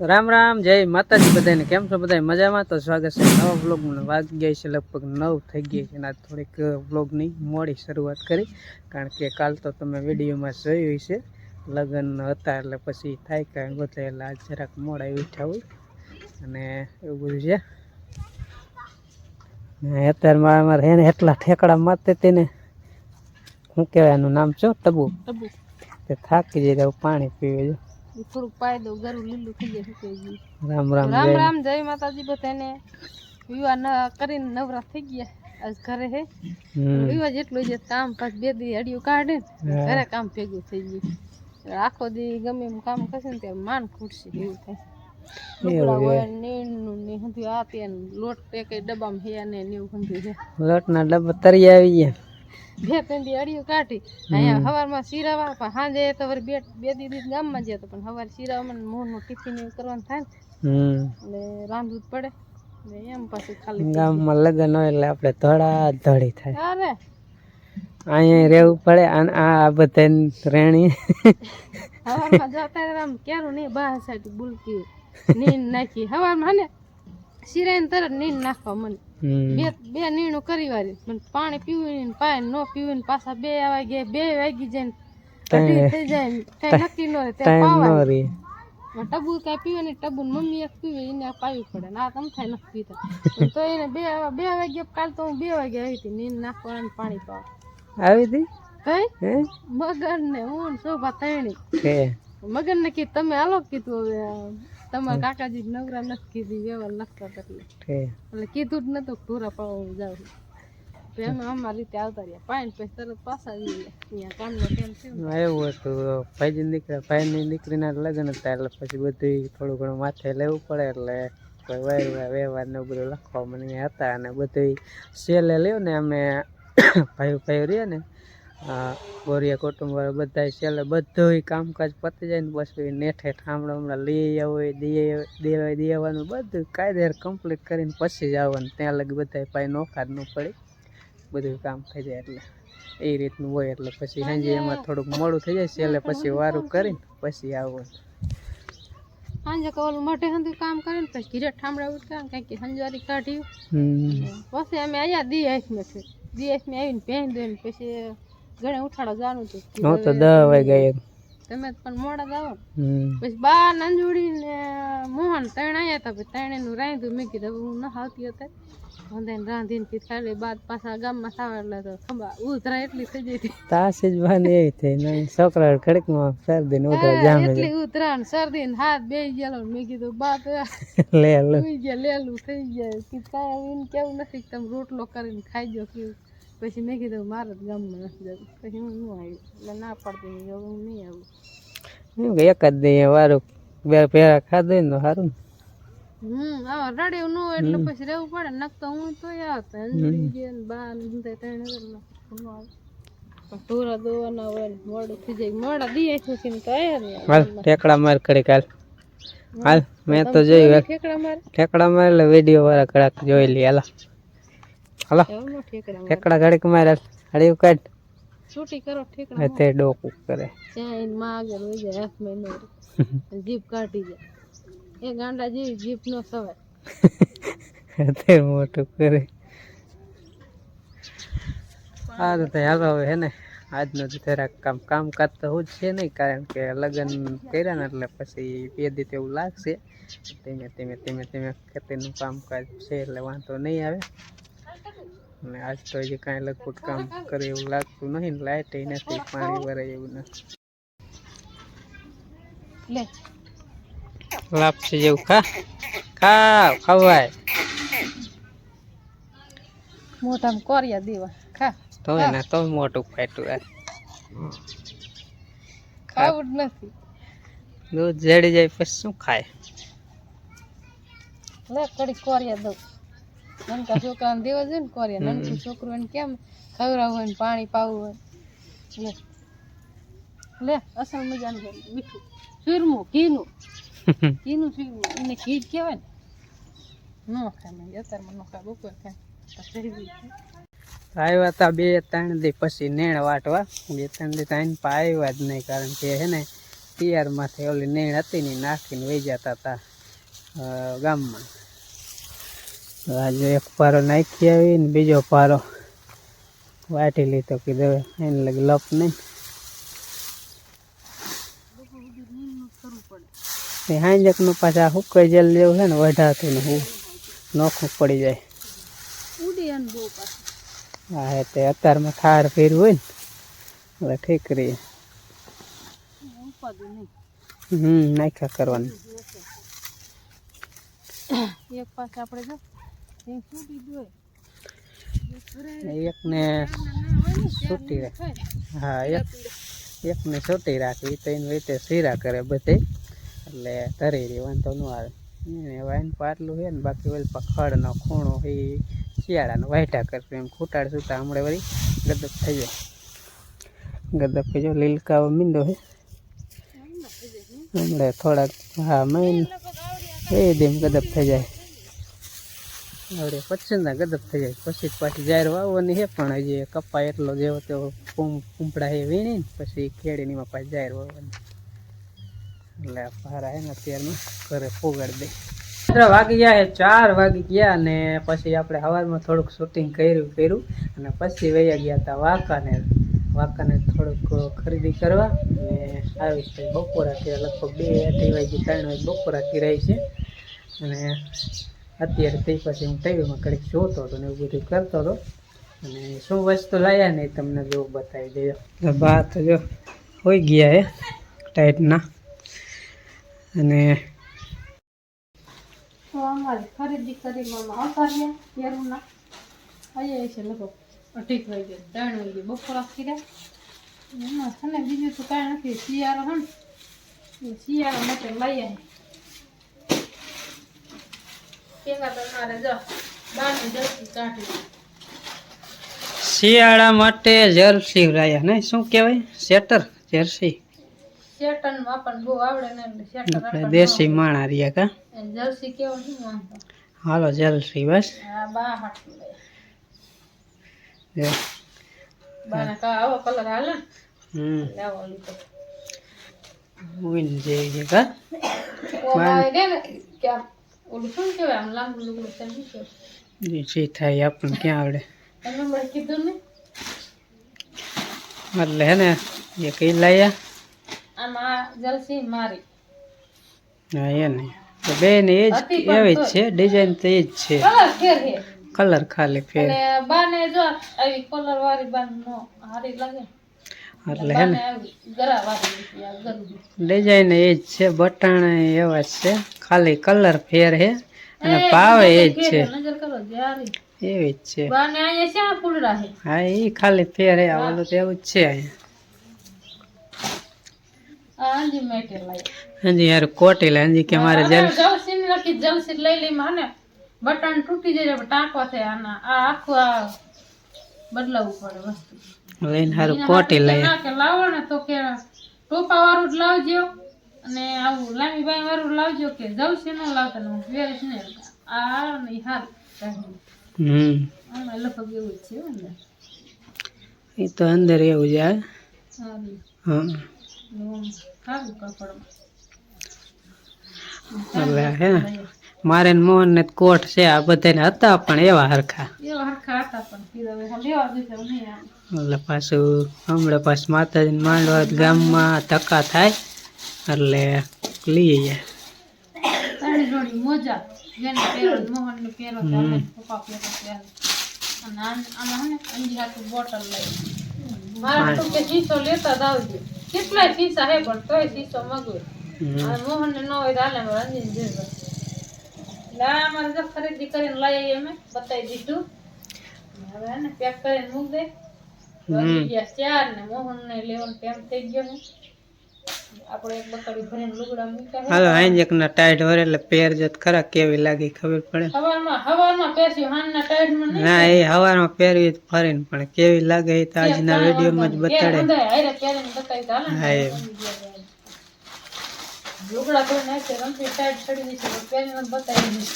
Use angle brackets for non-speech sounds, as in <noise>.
રામ રામ જય માતાજી બધાને. કેમ છો બધા મજામાં? તો સ્વાગત છે નવા વ્લોગમાં. વાગી છે લગભગ નવ થઈ ગઈ છે અને થોડીક વ્લોગની મોડી શરૂઆત કરી. કારણ કે કાલ તો તમે વિડીયોમાં જોયું છે લગ્ન હતા એટલે પછી થાય કાંઈ બધા એટલે આજ જરાક મોડા ઉઠ્યા હોય. અને એવું બધું છે. ને અત્યારે મારા મારે એને એટલા ઠેકડા મારતે તેને શું કહેવાય એનું નામ છો ટબુ તે થાકી જાય પાણી પીવે છે. થોડુંક પાઈ દઉં ગરું લીલું થઈ જાય સુકાઈ ગયું રામ રામ રામ જય. રામ જય માતાજી બધાને. વિવાહ કરીને નવરા થઈ ગયા. આજ ઘરે હે. વિવાહ જેટલું કામ પાછ બે દી અડિયું કાઢે ઘરે કામ ભેગું થઈ ગયું. આખો દી ગમે એમ કામ કરશે ને ત્યારે માન ખૂટશે એવું થાય. લોટ ના કઈ ડબ્બામાં હે ને ને એવું છે લોટના ડબ્બા તરી આવી ગયા. બે ત્રણ દી અડીઓ કાઢી. અહીંયા સવારમાં શીરાવા પણ સાંજે તો વળી બે બે દી દી ગામમાં ગયા તો પણ સવારે શીરાવામાં મોહનું ટિફિન એવું કરવાનું થાય ને. એટલે રાંધવું જ પડે. ને એમ પાછું ખાલી ગામમાં લગ્ન હોય એટલે આપણે ધડા ધડી થાય અહીંયા રહેવું પડે અને આ બધા રેણી. હવારમાં જતા આમ ક્યારું નહીં બહાર સાઈડ બુલકી નીન નાખી. હવારમાં ને શિરાઈને તરત નીન નાખવા મને. બે બે નીણું કરી વાળી પણ પાણી પીવું ને પાય ન પીવું ને પાછા બે વાગે બે વાગી જાય ને થઈ જાય કઈ નક્કી ન રહે ત્યાં પાવા ટબુ કઈ પીવે નહીં ટબુ મમ્મી એક પીવે એને પાવી પડે. ના તમ થાય નથી પીતા. તો એને બે બે વાગે કાલ તો હું બે વાગે આવી હતી નીન નાખવા અને પાણી પાવા. આવી હતી? કઈ હે? મગન ને હું શોભા તણી મગર ને કીધું તમે હાલો કીધું હવે તમારા કાકાજી નવરા નથી કીધી વ્યવહાર લખતા એટલે. એટલે કીધું જ નતું પૂરા પાવા જાવ એમાં અમારી રીતે આવતા રહ્યા. પાણી પછી તરત પાછા અહીંયા કામનો થયો એવું હતું ભાઈજી દીકરા ભાઈની દીકરીના લગ્ન હતા એટલે પછી બધું થોડું ઘણું માથે લેવું પડે એટલે વ્યવહાર ને બધું લખવા મને હતા અને બધું સેલે લ્યો ને અમે ભાઈ ભાઈ રહીએ ને આ ગોરિયા કુટુંબ વાળા બધા છેલ્લે બધું કામકાજ પતી જાય ને પછી નેઠે ઠામડા હમણાં લઈ આવે દેવા દેવા દેવાનું બધું કાયદેર કમ્પ્લીટ કરીને પછી જ આવવાનું. ત્યાં લગી બધા પાય નોખાર ન પડે. બધું કામ થઈ જાય એટલે. એ રીતનું હોય એટલે પછી સાંજે એમાં થોડુંક મોડું થઈ જાય છેલ્લે પછી વારું કરીને પછી આવવાનું. સાંજે કે ઓલું મોઢે હંધું કામ કરે ને પછી ઘીરે ઠામડા ઉઠતા કાંઈક હંજવારી કાઢ્યું પછી અમે અહીંયા દી આઈસમાં છે. દી આઈસમાં આવીને પહેરી દઈને પછી ઘણે ઉઠાડો જવાનું હતું હું તો દસ વાગે તમે પણ મોડા જ આવો. ને. હમ. પછી બા નંજુડી ને મોહન ત્રણ આવ્યા હતા પછી ત્રણે નું રાંધ્યું. મેં કીધું હું ન આવતી હતા વાંધે રાંધીને પછી ખાલી બાદ પાછા ગામમાં સાવા એટલે તો ખંભા ઉધરા એટલી થઈ જઈ હતી. તાસી જ બાને એવી થઈ. નહીં છોકરા ઘડીકમાં શરદી ને ઉધરા જામ એટલી ઉધરા ને શરદી ને હાથ બે ગયેલો મેં કીધું બા તો લે લે ગયા લેલું થઈ જાય કે કાંઈ કેવું નથી કે તમે રોટલો કરીને ખાઈ જો કેવું પછી મેં કીધું મારે જ ગામમાં નથી જવું પછી હું ન આવી. એટલે ના પડતી હવે હું નહીં આવું. એક જ દઈએ વારું બે પેરા ખાધું ને સારું હમ આવા રડે ન હોય એટલે પછી રહેવું પડે. નક તો હું તો આવતા બા ત્રણ ઢોરા દોવાના હોય ને મોડું થઈ જાય. મોડા દી આખું ને તો હાલ ઠેકડા માર કડીક કાલ હાલ મેં તો જોયું ઠેકડા મારે? ઠેકડા માર એટલે વીડિયો વાળા કડાક જોઈ લે હાલો. હાલો. ઠેકડા ઘડીક મારે હળી કાઢ છૂટી કરો ઠેકડા તે ડોકું કરે. એને માં આગળ વહી જાય હાથમાં મહિનો જીપ કાઢી જાય. એ ગાંડા જેવી જીપ નો સવાય. <laughs> તે મોટું કરે. સારું તો હાલો હવે હે ને આજનો તો જરાક કામ કામકાજ તો હું જ છે નહીં કારણ કે લગ્ન કર્યા ને એટલે પછી બે દી એવું લાગશે. ધીમે ધીમે ધીમે ધીમે ખેતીનું કામકાજ છે એટલે વાંધો નહીં આવે. અને આજ તો હજી કાંઈ લગભગ કામ કરે એવું લાગતું નહીં લાઇટ નથી પાણી ભરાય એવું નથી. લાપસી જેવું ખા ખા ખવાય. મોઢામાં કોરિયા દેવા ખા તો ને તો મોટું ફાટ્યું આ. ખાવું જ નથી. દૂધ જડી જાય પછી શું ખાય? લે કડી કોરિયા દઉં. નનકા છોકરાને દેવા જોઈએ ને કોરે નનકું છોકરું એને કેમ ખવડાવવું હોય ને પાણી પાવું હોય? લે લે અસલ મજાનું છે, મીઠું. ચૂરમું ઘીનું. <laughs> ઘીનું ચૂરમું એને ઘી કહેવાય ને. ન ખાય મેં અત્યારમાં ન ખાય બપોર ખાય. તો ફરી બી ખાય. આવ્યા હતા બે ત્રણ દી પછી નેણ વાટવા. બે ત્રણ દી ત્રણ પા આવ્યા જ નહીં કારણ કે હે ને તિયારમાંથી ઓલી નેણ હતી ને નાખીને વહી જતા હતા ગામમાં. આજે એક પારો નાખી આવી ને બીજો પારો વાટી લીધો કીધું એને લગ લપ નહીં. હાંજકનું પાછા હુકાઈ જેલ જેવું છે ને, વઢાતું ને હું નોખું પડી જાય. હા તે અત્યારમાં ઠાર ફેરવું હોય ને, એટલે ઠીક રહીએ હમ, નાખ્યા કરવાનું. એક પાસે આપણે જો એકને છૂટી હા, એક એકને છૂટી રાખવી તો રીતે શીરા કરે બધે. એટલે ધરી રહી વાંધો ન આવે. એને વાઈન પાટલું છે ને, બાકી ઓલ ખૂણો એ શિયાળાનો વાઈટા કરશું. એમ ખૂટાડ સુતા હમણાં વળી ગદબ થઈ જાય. ગદપ જો લીલકાઓ મીંડો છે હમણાં થોડાક, હા મહિન એ દેમ ગદબ થઈ જાય. આવડે પછી ગદબ થઈ જાય. પછી પાછી જાહેર વાવવાની છે પણ હજી કપા એટલો જેવો તેવો પૂંપડા એ વીણી પછી એમાં પાછી જાહેર વાવવાની. એટલે પારા હે ને અત્યારમાં ઘરે પોગાડી દે. મિત્રો વાગી ગયા છે ચાર વાગી ગયા ને પછી આપણે સવારમાં થોડુંક શૂટિંગ કર્યું કર્યું અને પછી વૈયા ગયા હતા વાંકાને વાંકાને થોડુંક ખરીદી કરવા અને આવી છે બપોરાથી લગભગ બે અઢી વાગે, ત્રણ વાગે બપોરા થઈ રહી છે. અને અત્યારે તે પછી હું ટીવીમાં કડીક જોતો હતો ને એવું બધું કરતો હતો. અને શું વસ્તુ લાવ્યા ને તમને જો બતાવી દેજો બા તો જો હોઈ ગયા એ ટાઈટના અને ખરીદી કરી મામા આવતા રહ્યા યારુના અહીંયા છે લગભગ અઢીક વાગે ત્રણ વાગે બપોરા કર્યા એમાં છે બીજું તો કાંઈ નથી, શિયાળો હે એ માટે આવી પેલા જો કાઢી. શિયાળા માટે જર્સી રાયા ને શું કહેવાય? Setter jersey. પણ બહુ આવડે ને એટલે દેશી માણા રહ્યા કા? જર્સી કેવો શું હાલો જર્સી બસ. આ બા હાટું લઈ કા આવો કલર હાલે? હમ. આવો લીધો. કા? ને? ઓલું શું કહેવાય આમ લાંબુ લુગડું છે શું? કહેવાય જે થાય આપણને ક્યાં આવડે? તમે મને કીધું ને? એટલે હે ને એ કઈ લાયા? આમાં જલસી મારી. હા એ ને. તો બે ને એ જ એવી જ છે ડિઝાઇન તો એ જ છે. કલર ખાલી ફેર. બાને જો આવી કલર વાળી બાન નો હારી લાગે. એટલે હે ને. ડિઝાઇન એ જ છે બટાણા એવા છે. ખાલી કલર ફેર હે અને ભાવ એ જ છે. એવી જ છે. હે? એ ખાલી ફેર હે ઓલું તો એવું જ છે હાજી યાર કોટી હજી કે મારે જલ જલસી લઈ લઈ માને. બટન તૂટી જાય ટાંકવા થાય આના. આ આખું આ બદલાવવું પડે વસ્તુ. લઈને હારું કોટી લઈ કે લાવો ને તો કે ટોપા વાળું જ લાવજો. અને આવું લાંબી બાઈ વાળું લાવજો કે જલસી ન લાવતા ને હું છે ને આ ને ઈ હમ. આમાં લગભગ એવું જ છે એ તો અંદર એવું જ આવે હા સારું કાપડમાં. મારે ને મોહન ને કોટ છે આ બધાને હતા પણ એવા હરખા. એટલે પાછું હમણાં પાછું માતાજી માંડવા ગામમાં ધક્કા થાય. એટલે લઈએ જાય મોજા જેને પહેરો મોહન પહેરો ચાલે પપ્પા પહેરો ચાલે અને આમાં હે ને અંજી હાથું બોટલ લઈ મારા તો કે શીશો લેતા જ કેટલાય શીશા હે પણ તોય શીશો મગવે અને મોહન ને હોય તો હાલે મારે અંજી ને એટલે અમારે જો ખરીદી કરીને લઈ આવીએ અમે બતાવી દીધું હવે હે ને પેક કરીને મૂક દે ગયા ચાર ને મોહન ને લેવાનો ટાઈમ થઈ ગયો ને એક હાલો આંજક ના ટાઈટ વરે એટલે પેર જત ખરા કેવી લાગી ખબર પડે? હવારમાં હવારમાં પેસ્યું હાનના ટાઈટમાં નહીં ના એ હવારમાં પહેરવી જ ફરીને પણ કેવી લાગે એ તો આજના વિડીયોમાં જ બતાડે. બતાડે હારે પહેરીને બતાવી તો હા એ લુગડા તો નાખે રમતી ટાઈટ છડી દીધી પહેરીને બતાવી દઈશ